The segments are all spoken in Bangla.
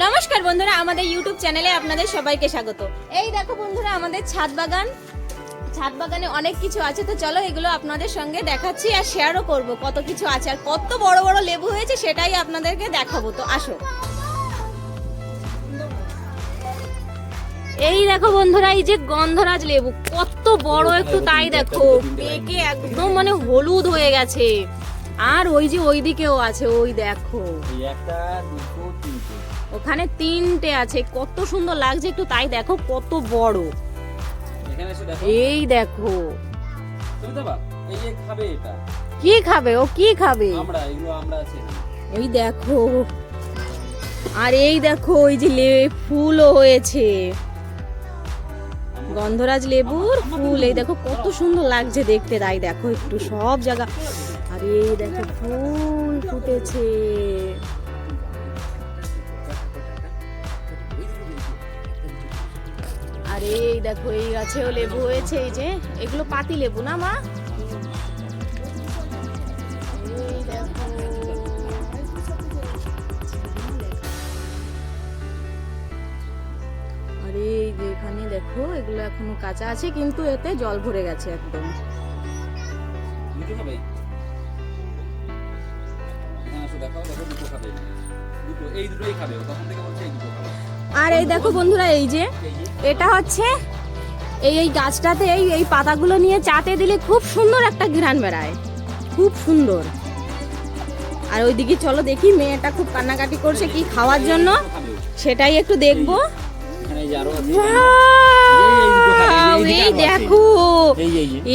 নমস্কার বন্ধুরা, আমাদের ইউটিউব চ্যানেলে আপনাদের সবাইকে স্বাগত। এই দেখো বন্ধুরা, আমাদের ছাদ বাগান। ছাদ বাগানে অনেক কিছু আছে, তো চলো এগুলো আপনাদের সঙ্গে দেখাচ্ছি আর শেয়ারও করব, কত কিছু আছে। আর কত বড় বড় লেবু হয়েছে সেটাই আপনাদেরকে দেখাবো, তো আসো। এই দেখো বন্ধুরা, এই যে গন্ধরাজ লেবু, কত বড় একটু তাই দেখো, পেকে একদম মানে হলুদ হয়ে গেছে। আর ওই যে ওই দিকেও আছে ওই দেখো। একটা দুটো তিনটে। ওখানে তিনটে আছে কত সুন্দর লাগছে একটু তাই দেখো কত বড়। এই দেখো। কি খাবে? ও কি খাবে? এই দেখো। আর এই দেখো ওই যে ফুলও হয়েছে। গন্ধরাজ লেবুর ফুল এই দেখো কত সুন্দর লাগছে দেখতে তাই দেখো একটু সব জায়গা। এই দেখো ফুল ফুটেছে। আর এই দেখো, এই গাছেও লেবু হয়েছে, এই যে, এগুলো পাতি লেবু না মা? এখানে দেখো, এগুলো এখনও কাঁচা আছে, কিন্তু এতে জল ভরে গেছে একদম। দুটো খাবে এখানে এসে দেখো দেখো দুটো খাবে। দুটো এই দুটোই খাবে তখন থেকে বলছে এই দুটো খাবে। আর এই দেখো বন্ধুরা এই যে এটা হচ্ছে এই এই গাছটাতে এই এই পাতাগুলো নিয়ে চাতে দিলে খুব সুন্দর একটা ঘ্রাণ বেড়ায়। খুব সুন্দর। আর ওইদিকে চলো দেখি মেয়েটা খুব কান্নাকাটি করছে কি খাওয়ার জন্য। সেটাই একটু দেখব। এই। দেখো!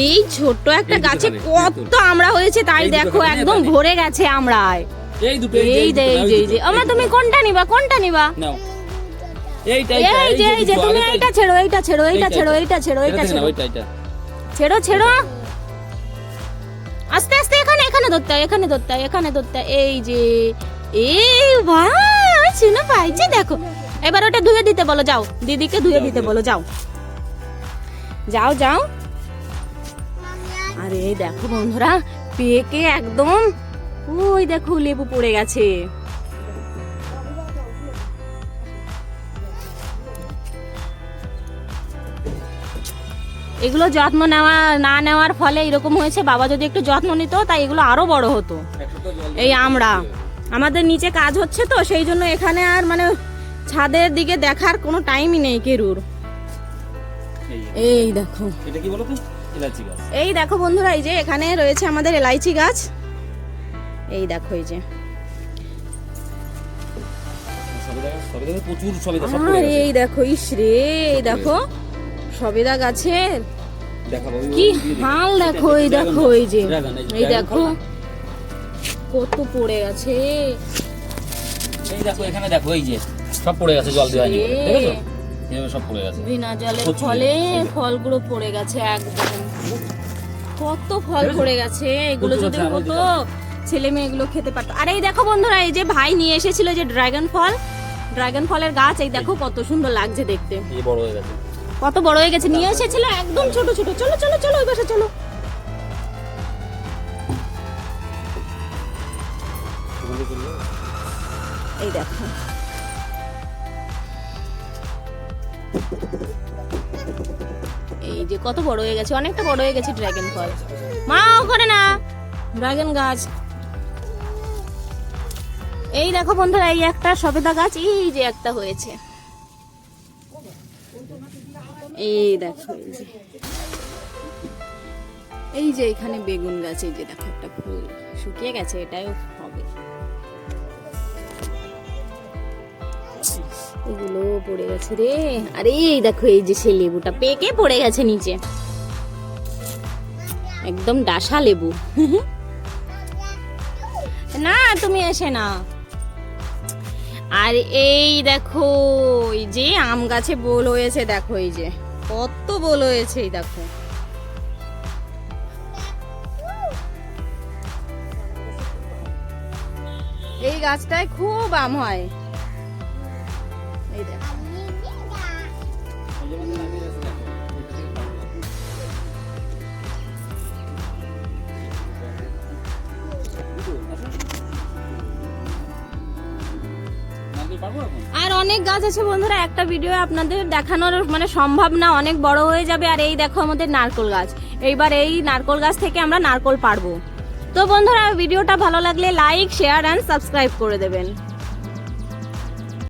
এই ছোট্ট একটা গাছে কত আমরা হয়েছে তাই দেখো একদম ভরে গেছে আমরায় এই দুটো এই যে এই যে এই যে আমার তুমি কোনটা নিবা কোনটা নিবা? নাও। এইটা এই যে এই যে তুমি এইটা ছেড়ো এইটা ছেড়ো এইটা ছেড়ো এইটা। ছেড়ো এইটা ছেড়ো। ছেড়ো ছেড়ো। আস্তে আস্তে এখানে এখানে ধরতে হয়, এখানে ধরতে হয়, এখানে ধরতে হয়। এই যে এই ভাই শুনে পাইছে দেখো। এবার ওটা ধুয়ে দিতে বলো যাও। দিদিকে ধুয়ে দিতে বলো যাও। যাও যাও। আরে দেখো বন্ধুরা পেকে একদম ওই দেখো লেবু পড়ে গেছে। এগুলো যত্ন নেওয়া না নেওয়ার ফলে এরকম হয়েছে বাবা যদি একটু যত্ন নিত তাই এগুলো আরও বড় হতো। এই আমরা। আমাদের নিচে কাজ হচ্ছে তো সেই জন্য এখানে আর মানে ছাদের দিকে দেখার কোনো টাইমই নেই কেরুর। এই দেখো। এটা কি বলো এলাচি গাছ। এই দেখো বন্ধুরা এই যে এখানে রয়েছে আমাদের এলাইচি গাছ। এই দেখো এই যে। আর এই দেখো ইস রে এই দেখো সবেদা গাছের। কি। হাল দেখো এই দেখো এই যে এই দেখো। কত পড়ে গেছে। এই দেখো এখানে দেখো এই যে সব পড়ে গেছে জল দেওয়া হয়নি দেখেছ? এইভাবে সব পড়ে গেছে। বিনা জলের ফলে ফলগুলো পড়ে গেছে একদম। কত ফল পড়ে গেছে এগুলো যদি হতো ছেলে মেয়ে এগুলো খেতে পারতো। আর এই দেখো বন্ধুরা এই যে ভাই নিয়ে এসেছিল যে ড্রাগন ফল ড্রাগন ফলের গাছ এই দেখো কত সুন্দর লাগছে দেখতে। বড় হয়ে গেছে। কত বড় হয়ে গেছে নিয়ে এসেছিল একদম ছোট ছোট। চলো চলো চলো ওই পাশে চলো। এই দেখো। এই যে কত বড় হয়ে গেছে অনেকটা বড় হয়ে গেছে ড্রাগন ফল। মা করে না ড্রাগন গাছ। এই দেখো বন্ধুরা, এই একটা সবেদা গাছ, এই যে একটা হয়েছে। এই দেখো, এই যে। এখানে বেগুন গাছ, এই যে দেখো একটা ফুল। শুকিয়ে গেছে, এটাও হবে। এগুলো পড়ে গেছে রে। আরে, এই দেখো, এই যে সেই লেবুটা পেকে পড়ে গেছে নিচে। একদম ডাসা লেবু। না, তুমি এসে না আর এই দেখো, এই যে আম গাছে বোল হয়েছে, দেখো এই যে। কত বোল হয়েছে, এই দেখো। এই গাছটায় খুব আম হয়। এই দেখো। আর অনেক গাছ আছে বন্ধুরা, একটা ভিডিও আপনাদের দেখানোর মানে সম্ভব না, অনেক বড় হয়ে যাবে। আর এই দেখো আমাদের নারকোল গাছ। এইবার এই নারকোল গাছ থেকে আমরা নারকোল পারব। তো বন্ধুরা, ভিডিওটা ভালো লাগলে লাইক শেয়ার অ্যান্ড সাবস্ক্রাইব করে দেবেন।